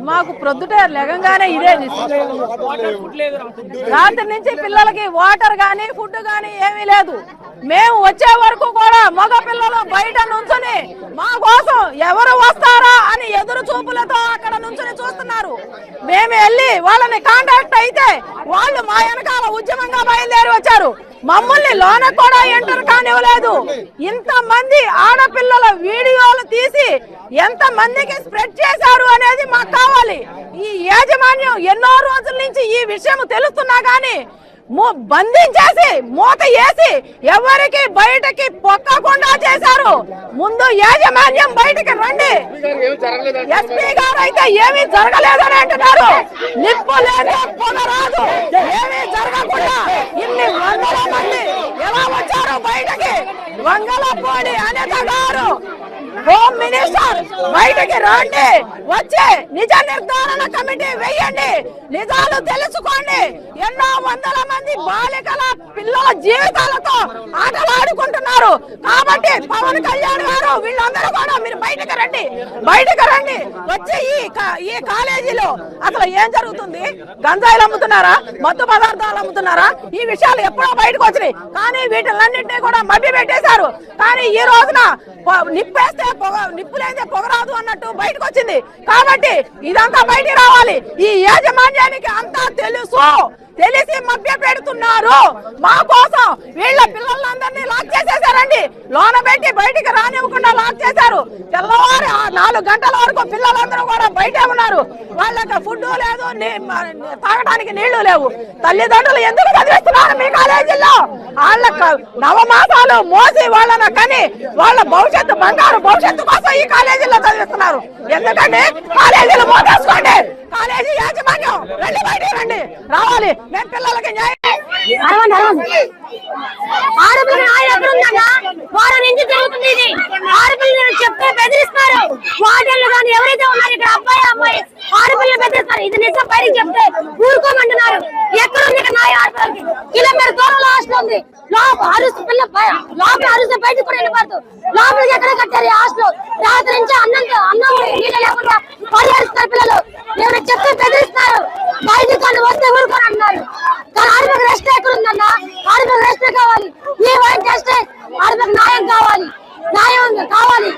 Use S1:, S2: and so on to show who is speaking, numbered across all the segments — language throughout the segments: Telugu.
S1: మాకు ప్రొద్దుట లెగంగానే ఇదే రాత్రి నుంచి పిల్లలకి వాటర్ గానీ ఫుడ్ గానీ ఏమీ లేదు. మేము వచ్చే వరకు కూడా మగ పిల్లలు బయట నుంచుని మా కోసం ఎవరు వస్తారా అని ఎదురు చూపులతో అక్కడ నుంచుని చూస్తున్నారు. మేము వెళ్ళి వాళ్ళని కాంటాక్ట్ అయితే వాళ్ళు మా వెనకాల ఉద్యమంగా బయలుదేరి వచ్చారు. మమ్మల్ని లోన కూడా ఎంటర్ కానివ్వలేదు. ఇంత మంది ఆడపిల్లల వీడియోలు తీసి ఎంత మందికి స్ప్రెడ్ చేశారు అనేది మాకు కావాలి. ఈ యాజమాన్యం ఎన్నో రోజుల నుంచి ఈ విషయం తెలుస్తున్నా గానీ బంధించేసి మూత వేసి ఎవరికి బయటకి పొక్కకుండా చేశారు. ముందు యాజమాన్యం బయటకి రండి. ఎస్పీ గారు అయితే ఏమీ జరగలేదని అంటున్నారు. నిప్పు లేదు పొగ రాదు ఏమీ జరగకుండా ఇన్ని వందల మంది ఎలా వచ్చారు బయటకి? వంగలపూడి అనిత గారు హోమ్ మినిస్టర్ బయటకి రండి వచ్చి నిజ నిర్ధారణ కమిటీ వేయండి. నిజాలు తెలుసుకోండి. ఎన్నో వందల మంది బాలికల పిల్లల జీవితాలతో ఆటలాడుకుంటున్నారు. కాబట్టి పవన్ కళ్యాణ్ గారు వీళ్ళందరూ కూడా మీరు బయటకు రండి. బయటకు రండి. వచ్చి ఈ ఈ కాలేజీలో అసలు ఏం జరుగుతుంది? గంజాయిలు అమ్ముతున్నారా? మత్తు పదార్థాలు అమ్ముతున్నారా? ఈ విషయాలు ఎప్పుడో బయటకు వచ్చినాయి. కానీ వీటిలన్నింటినీ కూడా మభ్య పెట్టేశారు కానీ ఈ రోజున నిప్పేస్తే నిప్పేస్తే పొగ నిప్పు పొగరాదు అన్నట్టు బయటకు వచ్చింది. కాబట్టి ఇదంతా బయటికి రావాలి. ఈ యాజమాన్యానికి అంతా తెలుసు. తెలిసి మభ్య పెడుతున్నారు మా కోసం వీళ్ళ పిల్లలందరినీ లాక్ చేసేసారండి లోన పెట్టి బయటికి రానివ్వకుండా లాక్ చేశారు. తెల్లవారు నాలుగు గంటల వరకు పిల్లలందరూ కూడా బయటే ఉన్నారు. వాళ్ళకి ఫుడ్ లేదు తాగడానికి నీళ్ళు లేవు. తల్లిదండ్రులు ఎందుకు చదివిస్తున్నారు మీ కాలేజీలో వాళ్ళ నవమాసాలు మోసి వాళ్ళని కని వాళ్ళ భవిష్యత్తు బంగారు భవిష్యత్తు కోసం ఈ కాలేజీలో చదివిస్తున్నారు. ఎందుకంటే కాలేజీలు మోసేసుకోండి. కాలేజీ యాజమాన్యం రండి బయట రండి. రావాలి. మేము పిల్లలకి న్యాయం
S2: వారం నుంచి జరుగుతుంది ఇది. ఆడపిల్లలు చెప్తే బెదిరిస్తారు. కానీ ఎవరైతే ఉన్నారు ఇక్కడ అబ్బాయి అమ్మాయి ఆడపిల్లలు బెదిరిస్తారు. ఇది నిజం చెప్తే ఊరుకోమంటున్నారు. ఎక్కడ ఉంది ఇక్కడ న్యాయం ఆడపిల్లలకి? కిలోమీటర్ దూరంలో హాస్టల్ ఉంది. లోపల అరుసు పిల్ల లోపల అరుసు బయటకు కూడా లోపలికి ఎక్కడ కట్టారు హాస్టల్. రాత్రి నుంచి అన్నం అన్నం నీళ్ళు లేకుండా పరిహరిస్తారు పిల్లలు. ఏమైనా చెప్తే బెదిరిస్తారు బయటకు వస్తే ఊరుకొని అంటున్నారు కానీ ఆడపిల్లకి రెస్ట్ ఎక్కడ ఉందన్న ఆడపిల్లకి రెస్ట్ కావాలి ఈ వైట్ చేస్తే ఆడపిల్లకి న్యాయం కావాలి న్యాయం కావాలి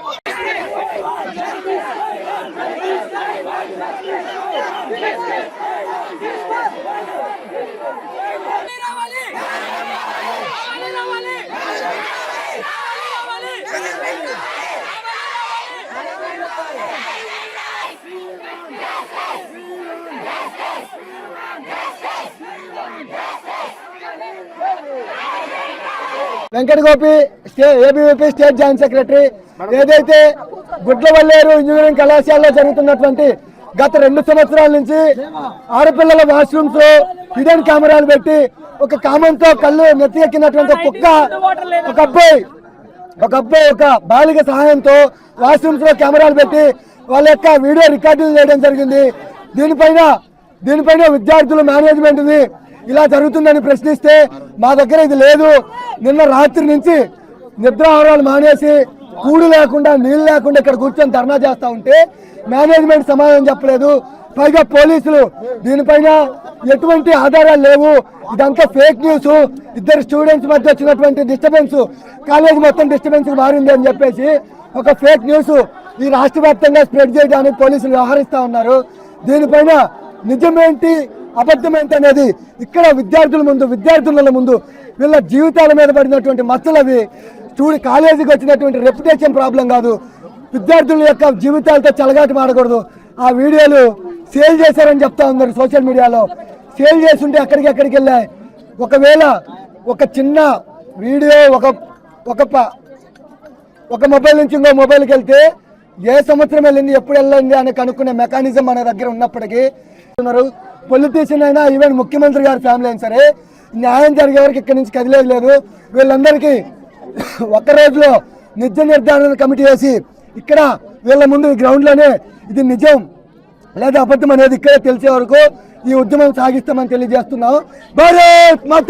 S3: Venkata Gopi stay ABVP state joint secretary. ఏదైతే గుడ్లవల్లేరు ఇంజనీరింగ్ కళాశాలలో జరుగుతున్నటువంటి గత రెండు సంవత్సరాల నుంచి ఆడపిల్లల వాష్రూమ్స్ హిడెన్ కెమెరాలు పెట్టి ఒక కామంతో కళ్ళు నెత్తి ఎక్కినటువంటి కుక్క ఒక అబ్బాయి ఒక అబ్బాయి ఒక బాలిక సహాయంతో వాష్రూమ్స్లో కెమెరాలు పెట్టి వాళ్ళ యొక్క వీడియో రికార్డులు చేయడం జరిగింది. దీనిపైన దీనిపైన విద్యార్థులు మేనేజ్మెంట్ని ఇలా జరుగుతుందని ప్రశ్నిస్తే మా దగ్గర ఇది లేదు. నిన్న రాత్రి నుంచి నిద్రాహారాలు మానేసి కూడు లేకుండా నీళ్ళు లేకుండా ఇక్కడ కూర్చొని ధర్నా చేస్తూ ఉంటే మేనేజ్మెంట్ సమాధానం చెప్పలేదు. పైగా పోలీసులు దీనిపైన ఎటువంటి ఆధారాలు లేవు. ఇదంతా ఫేక్ న్యూస్. ఇద్దరు స్టూడెంట్స్ మధ్య వచ్చినటువంటి డిస్టర్బెన్స్. కాలేజ్ మొత్తం డిస్టర్బెన్స్ మారింది అని చెప్పేసి ఒక ఫేక్ న్యూస్ ఈ రాష్ట్ర స్ప్రెడ్ చేయడానికి పోలీసులు వ్యవహరిస్తూ ఉన్నారు. దీనిపైన నిజమేంటి? అబద్ధమేంటి అనేది ఇక్కడ విద్యార్థుల ముందు విద్యార్థుల ముందు వీళ్ళ జీవితాల మీద పడినటువంటి మచ్చలు అవి. స్టూడెంట్ కాలేజీకి వచ్చినటువంటి రెప్యుటేషన్ ప్రాబ్లం కాదు. విద్యార్థుల యొక్క జీవితాలతో చెలగాటి మాడకూడదు. ఆ వీడియోలు సేల్ చేశారని చెప్తా ఉన్నారు సోషల్ మీడియాలో. సేల్ చేస్తుంటే ఎక్కడికి ఎక్కడికి వెళ్ళాయి ఒకవేళ ఒక చిన్న వీడియో ఒక ఒక ఒక మొబైల్ నుంచి ఇంకో మొబైల్కి వెళ్తే ఏ సంవత్సరం వెళ్ళింది ఎప్పుడు వెళ్ళింది అని కనుక్కునే మెకానిజం మన దగ్గర ఉన్నప్పటికీ ఉన్నారు. పొలిటీషియన్ అయినా ఈవెన్ ముఖ్యమంత్రి గారి ఫ్యామిలీ అయినా సరే న్యాయం జరిగే వరకు ఇక్కడి నుంచి కదిలేదు లేదు. వీళ్ళందరికీ ఒక్క రోజులో నిజ నిర్ధారణ కమిటీ వేసి ఇక్కడ వీళ్ళ ముందు ఈ గ్రౌండ్లోనే ఇది నిజం లేదా అబద్ధం అనేది ఇక్కడే తెలిసే వరకు ఈ ఉద్యమం సాగిస్తామని తెలియజేస్తున్నాం. భారత్